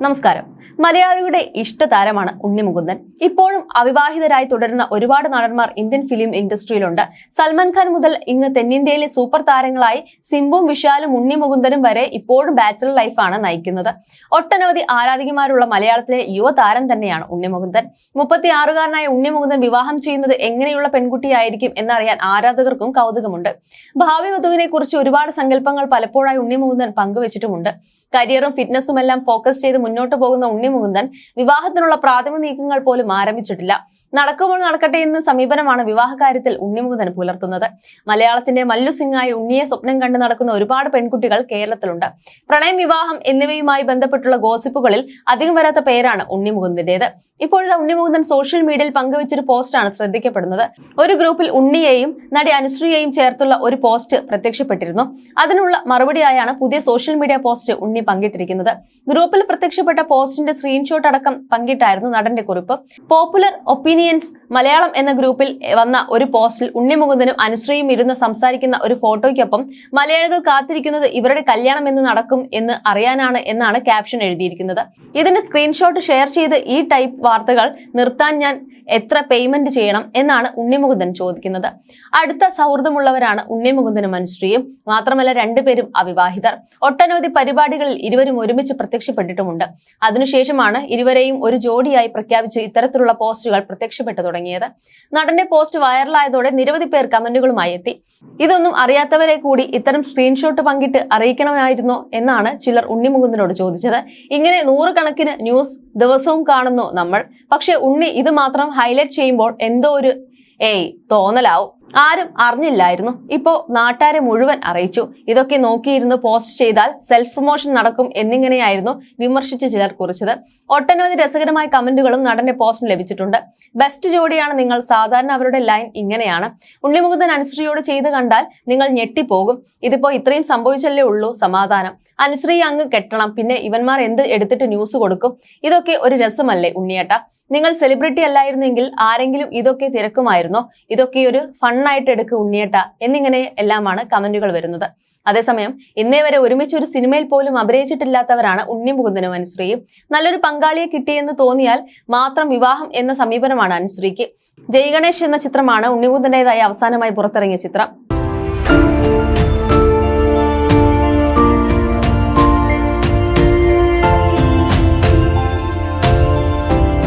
നമസ്കാരം മലയാളിയുടെ ഇഷ്ടതാരമാണ് ഉണ്ണിമുകുന്ദൻ. ഇപ്പോഴും അവിവാഹിതരായി തുടരുന്ന ഒരുപാട് നടന്മാർ ഇന്ത്യൻ ഫിലിം ഇൻഡസ്ട്രിയിലുണ്ട്. സൽമാൻ ഖാൻ മുതൽ ഇന്ന് തെന്നിന്ത്യയിലെ സൂപ്പർ താരങ്ങളായി സിംബും വിശാലും ഉണ്ണിമുകുന്ദനും വരെ ഇപ്പോഴും ബാച്ചലർ ലൈഫാണ് നയിക്കുന്നത്. ഒട്ടനവധി ആരാധികമാരുള്ള മലയാളത്തിലെ യുവതാരം തന്നെയാണ് ഉണ്ണിമുകുന്ദൻ. മുപ്പത്തി ആറുകാരനായ ഉണ്ണിമുകുന്ദൻ വിവാഹം ചെയ്യുന്നത് എങ്ങനെയുള്ള പെൺകുട്ടിയായിരിക്കും എന്നറിയാൻ ആരാധകർക്കും കൗതുകമുണ്ട്. ഭാവി വധുവിനെ കുറിച്ച് ഒരുപാട് സങ്കല്പങ്ങൾ പലപ്പോഴായി ഉണ്ണിമുകുന്ദൻ പങ്കുവച്ചിട്ടുമുണ്ട്. കരിയറും ഫിറ്റ്നസും എല്ലാം ഫോക്കസ് ചെയ്ത് മുന്നോട്ട് പോകുന്ന ഉണ്ണിമുകുന്ദൻ. വിവാഹത്തിനുള്ള പ്രാഥമിക നീക്കങ്ങൾ പോലും ആരംഭിച്ചിട്ടില്ല. നടക്കുമ്പോൾ നടക്കട്ടെ എന്ന സമീപനമാണ് വിവാഹ കാര്യത്തിൽ ഉണ്ണിമുകുന്ദൻ പുലർത്തുന്നത്. മലയാളത്തിന്റെ മല്ലു സിംഗായി ഉണ്ണിയെ സ്വപ്നം കണ്ടു നടക്കുന്ന ഒരുപാട് പെൺകുട്ടികൾ കേരളത്തിലുണ്ട്. പ്രണയം വിവാഹം എന്നിവയുമായി ബന്ധപ്പെട്ടുള്ള ഗോസിപ്പുകളിൽ അധികം വരാത്ത പേരാണ് ഉണ്ണിമുകുന്ദന്റേത്. ഇപ്പോഴത്തെ ഉണ്ണിമുകുന്ദൻ സോഷ്യൽ മീഡിയയിൽ പങ്കുവച്ചൊരു പോസ്റ്റാണ് ശ്രദ്ധിക്കപ്പെടുന്നത്. ഒരു ഗ്രൂപ്പിൽ ഉണ്ണിയെയും നടി അനുശ്രീയെയും ചേർത്തുള്ള ഒരു പോസ്റ്റ് പ്രത്യക്ഷപ്പെട്ടിരുന്നു. അതിനുള്ള മറുപടിയായാണ് പുതിയ സോഷ്യൽ മീഡിയ പോസ്റ്റ് ഉണ്ണി പങ്കിട്ടിരിക്കുന്നത്. ഗ്രൂപ്പിൽ പ്രത്യക്ഷപ്പെട്ട പോസ്റ്റിന്റെ സ്ക്രീൻഷോട്ട് അടക്കം പങ്കിട്ടായിരുന്നു നടന്റെ കുറിപ്പ്. Popular And. മലയാളം എന്ന ഗ്രൂപ്പിൽ വന്ന ഒരു പോസ്റ്റിൽ ഉണ്ണിമുകുന്ദനും അനുശ്രീയും ഇരുന്ന് സംസാരിക്കുന്ന ഒരു ഫോട്ടോയ്ക്കൊപ്പം മലയാളികൾ കാത്തിരിക്കുന്നത് ഇവരുടെ കല്യാണം എന്ന് നടക്കും എന്ന് അറിയാനാണ് എന്നാണ് ക്യാപ്ഷൻ എഴുതിയിരിക്കുന്നത്. ഇതിന്റെ സ്ക്രീൻഷോട്ട് ഷെയർ ചെയ്ത് ഈ ടൈപ്പ് വാർത്തകൾ നിർത്താൻ ഞാൻ എത്ര പേയ്മെന്റ് ചെയ്യണം എന്നാണ് ഉണ്ണിമുകുന്ദൻ ചോദിക്കുന്നത്. അടുത്ത സൗഹൃദമുള്ളവരാണ് ഉണ്ണിമുകുന്ദനും അനുശ്രീയും. മാത്രമല്ല രണ്ടുപേരും അവിവാഹിതർ. ഒട്ടനവധി പരിപാടികളിൽ ഇരുവരും ഒരുമിച്ച് പ്രത്യക്ഷപ്പെട്ടിട്ടുമുണ്ട്. അതിനുശേഷമാണ് ഇരുവരെയും ഒരു ജോഡിയായി പ്രഖ്യാപിച്ച് ഇത്തരത്തിലുള്ള പോസ്റ്റുകൾ പ്രത്യക്ഷപ്പെട്ടു തുടങ്ങിയത്. നടന്റെ പോസ്റ്റ് വൈറലായതോടെ നിരവധി പേർ കമന്റുകളുമായി എത്തി. ഇതൊന്നും അറിയാത്തവരെ കൂടി ഇത്തരം സ്ക്രീൻഷോട്ട് പങ്കിട്ട് അറിയിക്കണമായിരുന്നോ എന്നാണ് ചിലർ ഉണ്ണിമുകുന്ദനോട് ചോദിച്ചത്. ഇങ്ങനെ നൂറുകണക്കിന് ന്യൂസ് ദിവസവും കാണുന്നു നമ്മൾ. പക്ഷെ ഉണ്ണി ഇത് മാത്രം ഹൈലൈറ്റ് ചെയ്യുമ്പോൾ എന്തോ ഒരു ഏയ് തോന്നലാവും. ആരും അറിഞ്ഞില്ലായിരുന്നു. ഇപ്പോ നാട്ടുകാരെ മുഴുവൻ അറിയിച്ചു. ഇതൊക്കെ നോക്കിയിരുന്ന് പോസ്റ്റ് ചെയ്താൽ സെൽഫ് പ്രൊമോഷൻ നടക്കും എന്നിങ്ങനെയായിരുന്നു വിമർശിച്ച് ചിലർ കുറിച്ചത്. ഒട്ടനവധി രസകരമായ കമന്റുകളും നടന്റെ പോസ്റ്റിന് ലഭിച്ചിട്ടുണ്ട്. ബെസ്റ്റ് ജോഡിയാണ് നിങ്ങൾ. സാധാരണ അവരുടെ ലൈൻ ഇങ്ങനെയാണ്. ഉണ്ണിമുകുന്ദൻ അനുശ്രീയോട് ചെയ്ത് കണ്ടാൽ നിങ്ങൾ ഞെട്ടിപ്പോകും. ഇതിപ്പോ ഇത്രയും സംഭവിച്ചല്ലേ ഉള്ളൂ? സമാധാനം. അനുശ്രീ അങ്ങ് കെട്ടണം. പിന്നെ ഇവന്മാർ എന്ത് എടുത്തിട്ട് ന്യൂസ് കൊടുക്കും? ഇതൊക്കെ ഒരു രസമല്ലേ ഉണ്ണിയേട്ട? നിങ്ങൾ സെലിബ്രിറ്റി അല്ലായിരുന്നെങ്കിൽ ആരെങ്കിലും ഇതൊക്കെ തിരക്കുമായിരുന്നോ? ഇതൊക്കെ ഒരു ഫണ്ണായിട്ട് എടുക്കുക ഉണ്ണിയേട്ട എന്നിങ്ങനെ എല്ലാമാണ് കമന്റുകൾ വരുന്നത്. അതേസമയം ഇന്നേ വരെ ഒരുമിച്ച് ഒരു സിനിമയിൽ പോലും അഭിനയിച്ചിട്ടില്ലാത്തവരാണ് ഉണ്ണി മുകുന്ദനും അനുശ്രീയും. നല്ലൊരു പങ്കാളിയെ കിട്ടിയെന്ന് തോന്നിയാൽ മാത്രം വിവാഹം എന്ന സമീപനമാണ് അനുശ്രീക്ക്. ജയ് ഗണേഷ് എന്ന ചിത്രമാണ് ഉണ്ണിമുകുന്ദന്റേതായി അവസാനമായി പുറത്തിറങ്ങിയ ചിത്രം.